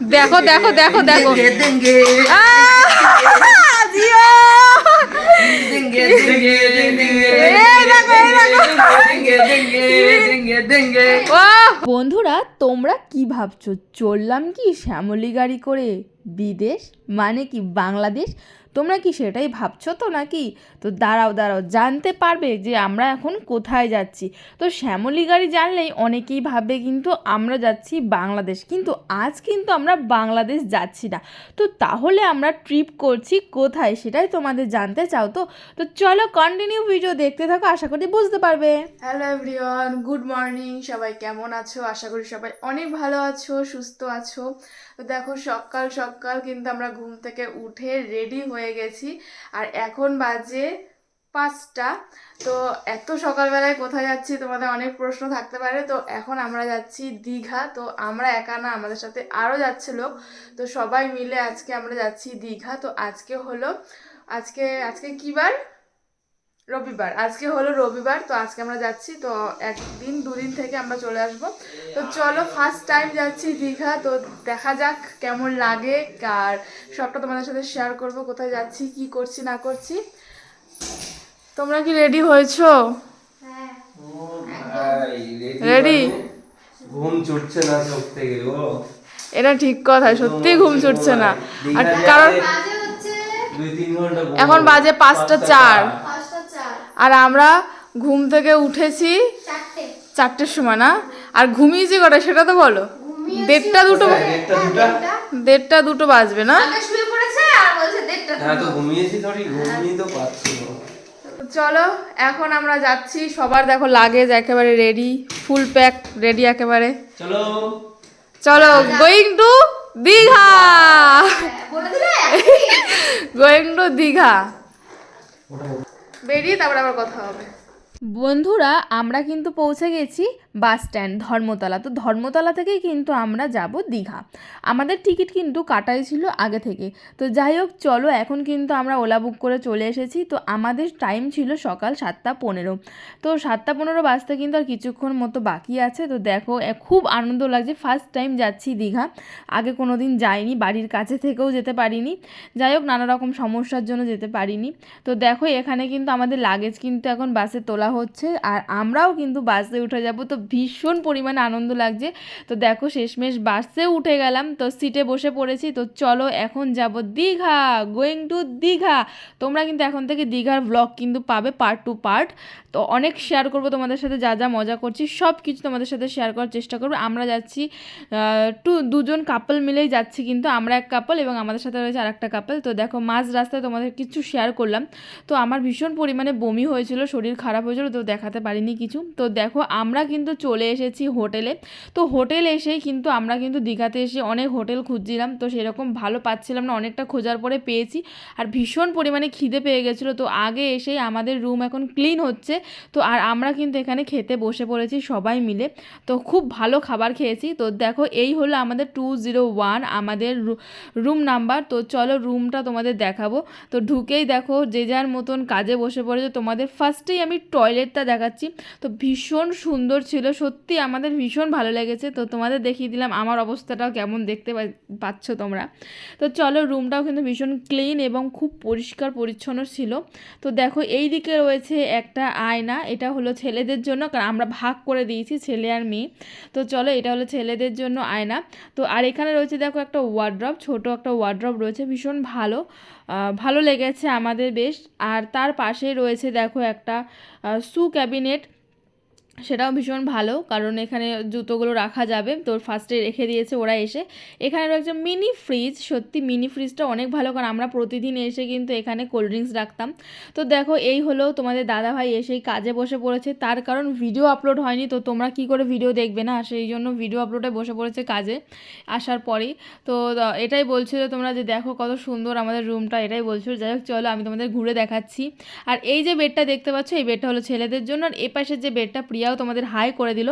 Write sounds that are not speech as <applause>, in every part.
দেখো দেখো দেখো দেখো। বন্ধুরা তোমরা কি ভাবছ? চললাম কি শ্যামলি গাড়ি করে বিদেশ? মানে কি বাংলাদেশ? তোমরা কি সেটাই ভাবছ তো নাকি? তো দাঁড়াও দাঁড়াও, জানতে পারবে যে আমরা এখন কোথায় যাচ্ছি। তো শ্যামলি গাড়ি জানলেই অনেকেই ভাববে কিন্তু আমরা যাচ্ছি বাংলাদেশ, কিন্তু আজ কিন্তু আমরা বাংলাদেশ যাচ্ছি না। তো তাহলে আমরা ট্রিপ করছি কোথায় সেটাই তোমাদের জানতে চাও তো? তো চলো কন্টিনিউ ভিডিও দেখতে থাকো, আশা করি বুঝতে পারবে। হ্যালো এভরিওয়ান গুড মর্নিং সবাই কেমন আছো? আশা করি সবাই অনেক ভালো আছো, সুস্থ আছো। তো দেখো সকাল সকাল কিন্তু আমরা ঘুম থেকে উঠে রেডি হয়ে গেছি। আর এখন বাজে পাঁচটা। তো এত সকালবেলায় কোথায় যাচ্ছি তোমাদের অনেক প্রশ্ন থাকতে পারে। তো এখন আমরা যাচ্ছি দীঘা। তো আমরা একা না, আমাদের সাথে আরও যাচ্ছে লোক। তো সবাই মিলে আজকে আমরা যাচ্ছি দীঘা। তো আজকে হলো, আজকে আজকে কী বার? রবিবার। আজকে হলো রবিবার তো আজকে আমরা যাচ্ছি তো একদিন দুদিন থেকে আমরা চলে আসব। তো চলো ফার্স্ট টাইম যাচ্ছি দীঘা তো দেখা যাক কেমন লাগে। আর সবটা তোমাদের সাথে শেয়ার করব কোথায় যাচ্ছি কি করছি না করছি। তোমরা কি রেডি হয়েছো? রেডি ঘুম ছুটছে না চোখ থেকে ও এটা ঠিক কথা সত্যি ঘুম ছুটছে না। আর কারণ দুই তিন ঘণ্টা ঘুম এখন বাজে পাঁচটা চার। পাঁচটা চার। আর আমরা ঘুম থেকে উঠেছি চারটের সময় না? আর ঘুমিয়েছি কটা সেটা তো বলো। দেড়টা দুটো কোথায়? দেড়টা দুটো। বাজবে না? আগে শুয়ে পড়েছে আর বলছে দেড়টা হ্যাঁ তো ঘুমিয়েছি থরি ঘুমিয়ে তো পাচ্ছি না। চলো এখন আমরা যাচ্ছি সবার দেখো লাগেজ একেবারে রেডি ফুল প্যাক রেডি একেবারে। চলো। চলো going to Digha. Going to <laughs> Digha. বেরিয়ে তারপর আবার কথা হবে। বন্ধুরা, আমরা কিন্তু পৌঁছে গেছি বাস স্ট্যান্ড, ধর্মতলা। তো ধর্মতলা থেকেই কিন্তু আমরা যাব দীঘা। আমাদের টিকিট কিন্তু কাটাই ছিল আগে থেকে। তো যাই হোক, চলো এখন কিন্তু আমরা ওলা বুক করে চলে এসেছি। তো আমাদের টাইম ছিল সকাল সাতটা পনেরো। তো সাতটা পনেরো বাজতে কিন্তু আর কিছুক্ষণ মতো বাকি আছে। তো দেখো খুব আনন্দ লাগছে। ফার্স্ট টাইম যাচ্ছি দীঘা। আগে কোনো দিন যাইনি, বাড়ির কাছে থেকেও যেতে পারিনি। যাই হোক, নানা রকম সমস্যার জন্য যেতে পারিনি। তো দেখো, এখানে কিন্তু আমাদের লাগেজ কিন্তু এখন বাসে তোলা হচ্ছে, আর আমরাও কিন্তু বাসে উঠে যাব। তো ভীষণ পরিমাণে আনন্দ লাগছে। তো দেখো শেষমেশ বাসে উঠে গেলাম। তো সিটে বসে পড়েছি। তো চলো এখন যাব দীঘা গোয়িং টু দীঘা। তোমরা কিন্তু এখন থেকে দীঘার ব্লগ কিন্তু পাবে পার্ট টু পার্ট তো অনেক শেয়ার করব তোমাদের সাথে, যা যা মজা করছি, সব কিছু তোমাদের সাথে শেয়ার করার চেষ্টা করব। আমরা যাচ্ছি টু, দুজন কাপল মিলেই যাচ্ছি কিন্তু আমরা এক কাপল এবং আমাদের সাথে রয়েছে আরেকটা কাপল তো দেখো, মাঝ রাস্তায় তোমাদের কিছু শেয়ার করলাম। তো আমার ভীষণ পরিমাণে বমি হয়েছিল, শরীর খারাপ হয়েছিল, তো দেখাতে পারিনি কিছু। তো দেখো, আমরা কিন্তু চলে এসেছি হোটেলে। তো হোটেল এসেই কিন্তু আমরা কিন্তু দীঘাতে এসে অনেক হোটেল খুঁজছিলাম। তো সেরকম ভালো পাচ্ছিলাম না, অনেকটা খোঁজার পরে পেয়েছি। আর ভীষণ পরিমাণে খিদে পেয়ে গেছিল। তো আগে এসেই আমাদের রুম এখন ক্লিন হচ্ছে। তো আর আমরা কিন্তু এখানে খেতে বসে পড়েছি সবাই মিলে। তো খুব ভালো খাবার খেয়েছি। তো দেখো, এই হলো আমাদের টু জিরো ওয়ান আমাদের রুম নাম্বার তো চলো রুমটা তোমাদের দেখাবো। তো ঢুকেই দেখো, যে যার মতন কাজে বসে পড়েছে। তোমাদের ফার্স্টেই আমি টয়লেটটা দেখাচ্ছি। তো ভীষণ সুন্দর ছিল। সত্যি আমাদের ভীষণ ভালো লেগেছে। তো তোমাদের দেখিয়ে দিলাম আমার অবস্থাটাও কেমন দেখতে পাচ্ছ তোমরা। তো চলো রুমটাও কিন্তু ভীষণ ক্লিন এবং খুব পরিষ্কার পরিচ্ছন্ন ছিল। তো দেখো এই দিকে রয়েছে একটা আয়না এটা হলো ছেলেদের জন্য, কারণ আমরা ভাগ করে দিয়েছি ছেলে আর মেয়ে। তো চলো, এটা হলো ছেলেদের জন্য আয়না। তো আর এখানে রয়েছে, দেখো, একটা ওয়ার্ড্রপ ছোট একটা ওয়ার্ড্রপ রয়েছে, ভীষণ ভালো। ভালো লেগেছে আমাদের, বেশ। আর তার পাশে রয়েছে, দেখো, একটা সু ক্যাবিনেট সেটাও ভীষণ ভালো, কারণ এখানে জুতোগুলো রাখা যাবে। তো ফার্স্টে রেখে দিয়েছে ওরা এসে। এখানে রয়েছে মিনি ফ্রিজ সত্যি মিনি ফ্রিজটা অনেক ভালো, কারণ আমরা প্রতিদিন এসে কিন্তু এখানে কোল্ড ড্রিঙ্কস রাখতাম। তো দেখো, এই হলো তোমাদের দাদাভাই এসেই কাজে বসে পড়েছে। তার কারণ ভিডিও আপলোড হয়নি, তো তোমরা কি করে ভিডিও দেখবে না? সেই জন্য ভিডিও আপলোডে বসে পড়েছে কাজে আসার পরেই। তো এটাই বলছিল তোমরা যে দেখো কত সুন্দর আমাদের রুমটা এটাই বলছিল। যাই হোক, চলো আমি তোমাদের ঘুরে দেখাচ্ছি। আর এই যে বেডটা দেখতে পাচ্ছ, এই বেডটা হলো ছেলেদের জন্য। আর এ পাশের যে বেডটা প্রিয়া প্রিয়াও তোমাদের হাই করে দিল।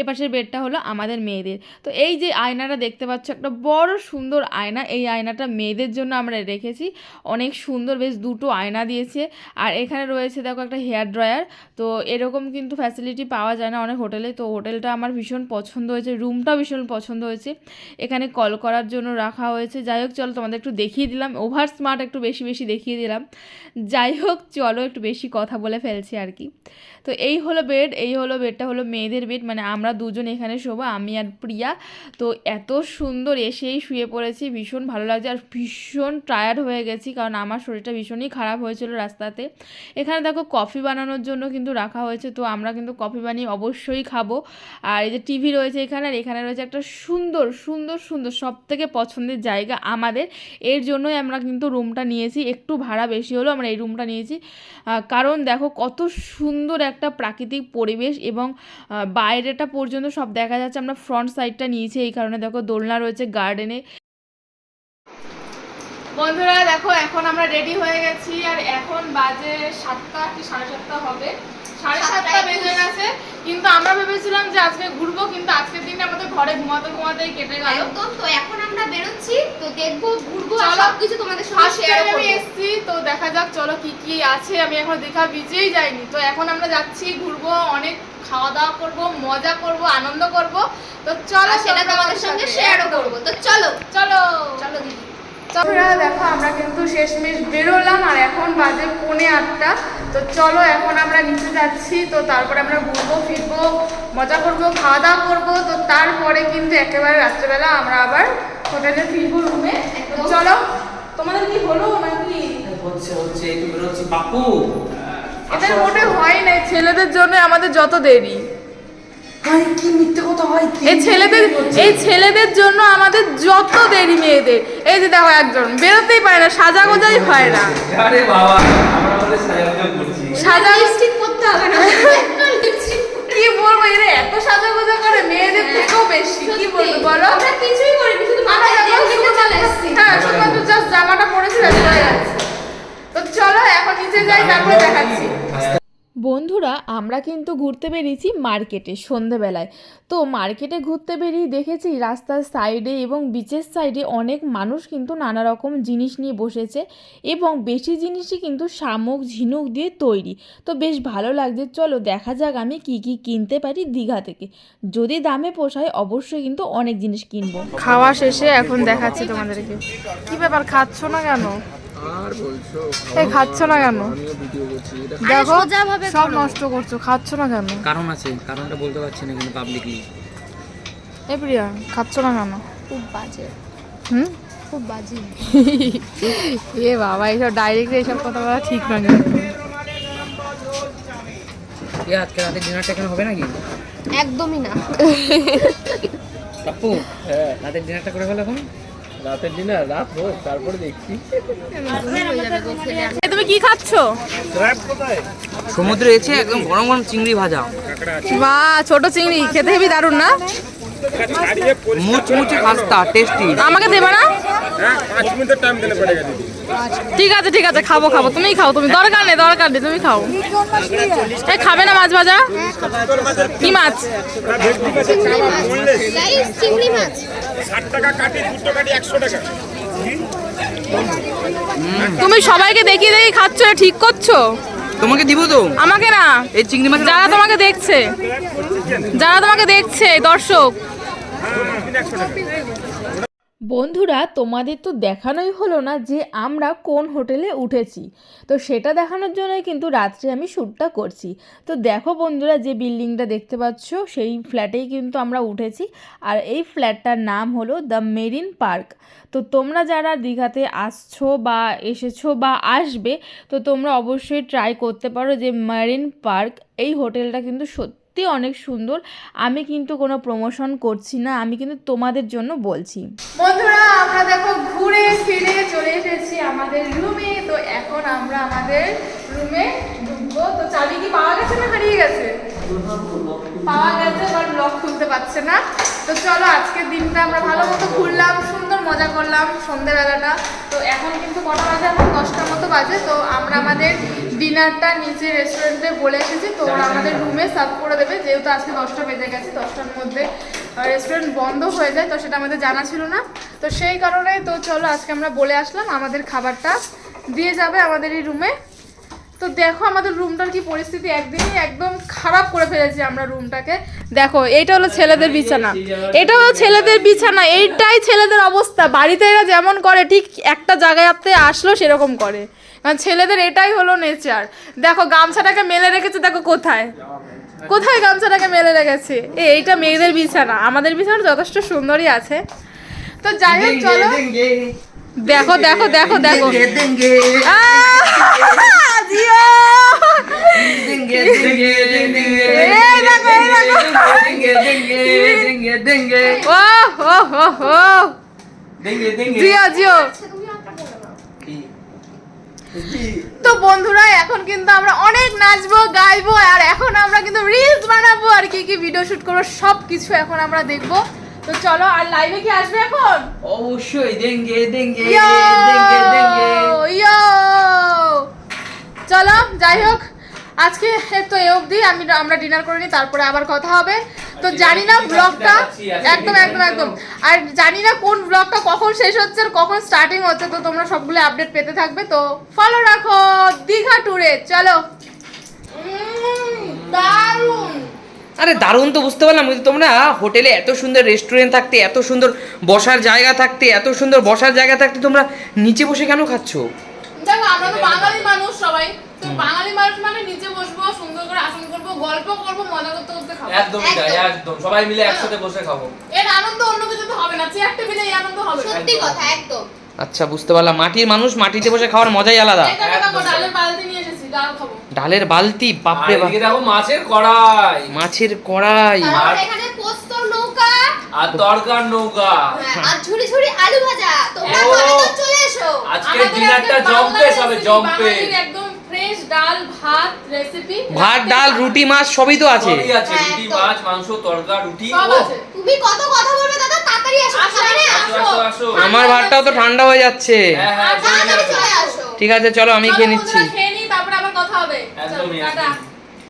এ পাশের বেডটা হলো আমাদের মেয়েদের। তো এই যে আয়নাটা দেখতে পাচ্ছ, একটা বড় সুন্দর আয়না। এই আয়নাটা মেয়েদের জন্য আমরা রেখেছি। অনেক সুন্দর, বেশ দুটো আয়না দিয়েছে। আর এখানে রয়েছে দেখো একটা হেয়ার ড্রায়ার। তো এরকম কিন্তু ফ্যাসিলিটি পাওয়া যায় না অনেক হোটেলে। তো হোটেলটা আমার ভীষণ পছন্দ হয়েছে, রুমটাও ভীষণ পছন্দ হয়েছে। এখানে কল করার জন্য রাখা হয়েছে। যাই হোক, চলো তোমাদের একটু দেখিয়ে দিলাম। ওভার স্মার্ট একটু বেশি বেশি দেখিয়ে দিলাম। যাই হোক, চলো একটু বেশি কথা বলে ফেলছি আর কি। তো এই হলো বেড এই হলো বেডটা হলো মেয়েদের বেড মানে আমরা দুজন এখানে শোবো, আমি আর প্রিয়া। তো এত সুন্দর এসেই শুয়ে পড়েছি, ভীষণ ভালো লাগছে আর ভীষণ টায়ার্ড হয়ে গেছি, কারণ আমার শরীরটা ভীষণই খারাপ হয়েছিল রাস্তাতে। এখানে দেখো কফি বানানোর জন্য কিন্তু রাখা হয়েছে, তো আমরা কিন্তু কফি বানিয়ে অবশ্যই খাব। আর এই যে টিভি রয়েছে এখানে, আর এখানে রয়েছে একটা সুন্দর সুন্দর সুন্দর সব থেকে পছন্দের জায়গা আমাদের। এর জন্যই আমরা কিন্তু রুমটা নিয়েছি, একটু ভাড়া বেশি হলো আমরা এই রুমটা নিয়েছি। কারণ দেখো কত সুন্দর একটা প্রাকৃতিক পরিবেশ এবং বাইরেটা পর্যন্ত সব দেখা যাচ্ছে। আমরা ফ্রন্ট সাইডটা নিয়েছি এই কারণে। দেখো দোলনা রয়েছে গার্ডেনে বন্ধুরা দেখো এখন আমরা রেডি হয়ে গেছি। আর এখন বাজে সাতটা কি সাড়ে সাতটা হবে? সাড়ে সাতটা বেজে গেছে। কিন্তু আমরা ভেবেছিলাম যে আজকে ঘুরবো কিন্তু আজকের দিনে আমাদের ঘরে ঘুমাতে ঘুমাতেই কেটে গেল। একদম তো এখন আমরা বেরোচ্ছি। তো দেখব ঘুরবো আর কিছু তোমাদের সঙ্গে শেয়ার টাইম আমি এসেছি তো দেখা যাক চলো কি কি আছে। আমি এখন দেখা বিজেই যাইনি। তো এখন আমরা যাচ্ছি ঘুরবো অনেক খাওয়া দাওয়া করব মজা করব আনন্দ করব। তো চলো সেটা তোমাদের সঙ্গে শেয়ারও। করব। তো চলো। চলো। চলো দিদি। দেখো আমরা কিন্তু শেষমেশ বেরোলাম আর এখন বাজে পৌনে আটটা। তো চলো এখন আমরা নিচে যাচ্ছি তো তারপরে আমরা ঘুরবো ফিরবো মজা করব খাওয়া দাওয়া করব। তো তারপরে কিন্তু একেবারে রাত্রেবেলা আমরা আবার হোটেলে ফিরবো রুমে। চলো। তোমাদের কি হলো নাকি হচ্ছে হচ্ছে বাপু! এদের মোটে হয় নাই ছেলেদের জন্য আমাদের যত দেরি। ভাই কি মিথ্যে কথা ভাই এই ছেলেদের এই ছেলেদের জন্য আমাদের যত দেরি মেয়েদের। এই যে দেখো একজন বেরোতেই পারে না সাজা গোজাই হয় না। আরে বাবা আমরা বলে সাহায্য করছি। সাজা লিপস্টিক করতে হবে না। <laughs> কি বলব এরা এত সাজা গোজা করে মেয়েদের থেকেও বেশি। কি বলব বলো? আমরা কিছুই করিনি শুধু তেল চলে হ্যাঁ শুধুমাত্র জাস্ট জামাটা পরেছি হয়ে যাচ্ছে চলো এখন নিচে যাই তারপরে দেখাচ্ছি। বন্ধুরা আমরা কিন্তু ঘুরতে বেরিয়েছি মার্কেটে সন্ধেবেলায়। তো মার্কেটে ঘুরতে বেরিয়ে দেখেছি রাস্তার সাইডে এবং বিচের সাইডে অনেক মানুষ কিন্তু নানা রকম জিনিস নিয়ে বসেছে এবং বেশি জিনিসই কিন্তু শামুক ঝিনুক দিয়ে তৈরি। তো বেশ ভালো লাগছে। চলো দেখা যাক আমি কি কি কিনতে পারি দীঘা থেকে। যদি দামে পোষায় অবশ্যই কিন্তু অনেক জিনিস কিনবো। খাওয়া শেষে এখন দেখাচ্ছি তোমাদেরকে। কি ব্যাপার খাচ্ছ না কেন? এই খাচ্ছ না কেন? আমিও ভিডিও করছি এটা দেখো সব নষ্ট করছ খাচ্ছ না কেন? কারণ আছে কারণটা বলতে পারছি না কিন্তু পাবলিকলি এ প্রিয়া খাচ্ছ না কেন? খুব বাজে। হুম? খুব বাজে। <laughs> এ বাবা এইসব ডাইরেক্ট এইসব কথা বলা ঠিক নয় আজকে রাতে ডিনারটা এখানে হবে নাকি? একদমই না। রাতের ডিনারটা করে ফেলো এখন। রাতের ডিনার রাত হোক তারপরে দেখছি। তুমি কি খাচ্ছ? সমুদ্রে এসে একদম গরম গরম চিংড়ি ভাজা। বা ছোট চিংড়ি খেতে হেবি দারুণ না? মুচমুচে খাস্তা টেস্টি আমাকে দেবে না? ঠিক আছে ঠিক আছে খাব খাব। তুমি খাও তুমি দরকার নেই দরকার নেই তুমি খাও। এই খাবে না মাছ ভাজা? কি মাছ? গাইস চিংড়ি মাছ তুমি সবাইকে দেখিয়ে দেখি খাচ্ছ ঠিক করছ? তোমাকে দিব তো। আমাকে না? এই চিংড়ি মাছ যারা তোমাকে দেখছে যারা তোমাকে দেখছে দর্শক। বন্ধুরা, তোমাদের তো দেখানোই হলো না যে আমরা কোন হোটেলে উঠেছি। তো সেটা দেখানোর জন্যই কিন্তু রাত্রে আমি শ্যুটটা করছি। তো দেখো বন্ধুরা, যে বিল্ডিংটা দেখতে পাচ্ছ, সেই ফ্ল্যাটেই কিন্তু আমরা উঠেছি। আর এই ফ্ল্যাটটার নাম হলো দ্য মেরিন পার্ক। তো তোমরা যারা দীঘাতে আসছো বা এসেছ বা আসবে, তো তোমরা অবশ্যই ট্রাই করতে পারো যে মেরিন পার্ক, এই হোটেলটা কিন্তু সত্যি অনেক সুন্দর। আমি কিন্তু কোনো প্রমোশন করছি না, আমি কিন্তু তোমাদের জন্য বলছি। বন্ধুরা, আমরা দেখো ঘুরে ফিরে চলে এসেছি আমাদের রুমে তো এখন আমরা আমাদের রুমে ঢুকবো। তো চাবি কি পাওয়া গেছে না হারিয়ে গেছে? পাওয়া গেছে বাট লক খুলতে পারছে না। তো চলো, আজকের দিনটা আমরা ভালো মতো ঘুরলাম, সুন্দর মজা করলাম সন্ধ্যেবেলাটা। তো এখন কিন্তু কটা বাজে? এখন দশটার মতো বাজে। তো আমরা আমাদের ডিনারটা নিচে রেস্টুরেন্টে বলে এসেছি তো ওরা আমাদের রুমে সার্ভ করে দেবে যেহেতু আজকে দশটা বেজে গেছে দশটার মধ্যে রেস্টুরেন্ট বন্ধ হয়ে যায় তো সেটা আমাদের জানা ছিল না। তো সেই কারণে তো চলো আজকে আমরা বলে আসলাম আমাদের খাবারটা দিয়ে যাবে আমাদের এই রুমে তো দেখো আমাদের রুমটার কি পরিস্থিতি একদিনই একদম খারাপ করে ফেলেছি আমরা রুমটাকে দেখো এইটা হলো ছেলেদের বিছানা। এটা হলো ছেলেদের বিছানা এইটাই ছেলেদের অবস্থা। বাড়িতে এরা যেমন করে ঠিক একটা জায়গায় জায়গাতে আসলো সেরকম করে। কারণ ছেলেদের এটাই হলো নেচার দেখো গামছাটাকে মেলে রেখেছে দেখো কোথায়। কোথায় গামছাটাকে মেলে রেখেছে? এ এইটা মেয়েদের বিছানা। আমাদের বিছানা যথেষ্ট সুন্দরই আছে। তো যাই হোক চলো। দেখো দেখো দেখো দেখো! জিও! জিও জিও আচ্ছা, তুমি একটা বলো না। তো বন্ধুরা এখন কিন্তু আমরা অনেক নাচবো গাইবো আর এখন আমরা কিন্তু রিলস বানাবো আর কি কি ভিডিও শুট করব সব কিছু এখন আমরা দেখব। তো চলো আর লাইভে কি আসবে এখন? অবশ্যই দেঙ্গে দেঙ্গে দেঙ্গে দেঙ্গে। ইয়ো চলো যাই হোক আজকে তো এ অবধি আমি আমরা ডিনার করে নিই তারপরে আবার কথা হবে। তো জানি না ব্লগটা একদম একদম একদম। আর জানি না কোন ব্লগটা কখন শেষ হচ্ছে আর কখন স্টার্টিং হচ্ছে তো তোমরা সবগুলো আপডেট পেতে থাকবে। তো ফলো রাখো দীঘা ট্যুরে চলো। দারুণ। আরে দারুণ তো বুঝতে পারলাম কিন্তু তোমরা হোটেলে এত সুন্দর রেস্টুরেন্ট থাকতে এত সুন্দর বসার জায়গা থাকতে এত সুন্দর বসার জায়গা থাকতে তোমরা নিচে বসে কেন খাচ্ছ? দেখো আমরা তো বাঙালি মানুষ সবাই। তো বাঙালি মানুষ মানে নিচে বসবো সুন্দর করে আসন করব গল্প করব মজা করতে করতে খাব। একদমই তাই একদম। সবাই মিলে একসাথে বসে খাব। এর আনন্দ অন্য হবে না চেয়ার টেবিলে এই আনন্দ হবে সত্যি কথা একদম। আচ্ছা বুঝতে পারলাম। মাটির মানুষ মাটিতে বসে খাওয়ার মজাই আলাদা। ডালের বালতি নিয়ে এসেছি ডাল খাব। ডালের বালতি? বাপরে বাপ। দেখো মাছের কড়াই। মাছের কড়াই। তারপর এখানে পোস্তর নৌকা। আর তরকার নৌকা। হ্যাঁ, আর ঝুড়ি ঝুড়ি আলু ভাজা। তোমরা ঘরে তো চলে এসো। আজকে ডিনারটা একদম হবে একদম ডাল ভাত রেসিপি ভাত ডাল রুটি মাছ সবই তো আছে। সবই আছে হ্যাঁ, রুটি মাছ মাংস তরকা রুটি সব আছে। তুমি কত কথা বলবে দাদা? তাড়াতাড়ি আসো আসো, আমার ভাতটাও তো ঠান্ডা হয়ে যাচ্ছে। হ্যাঁ হ্যাঁ ঠিক আছে চলো আমি খেয়ে নিচ্ছি। খেয়ে নি তারপর আবার কথা হবে। চলো, টাটা।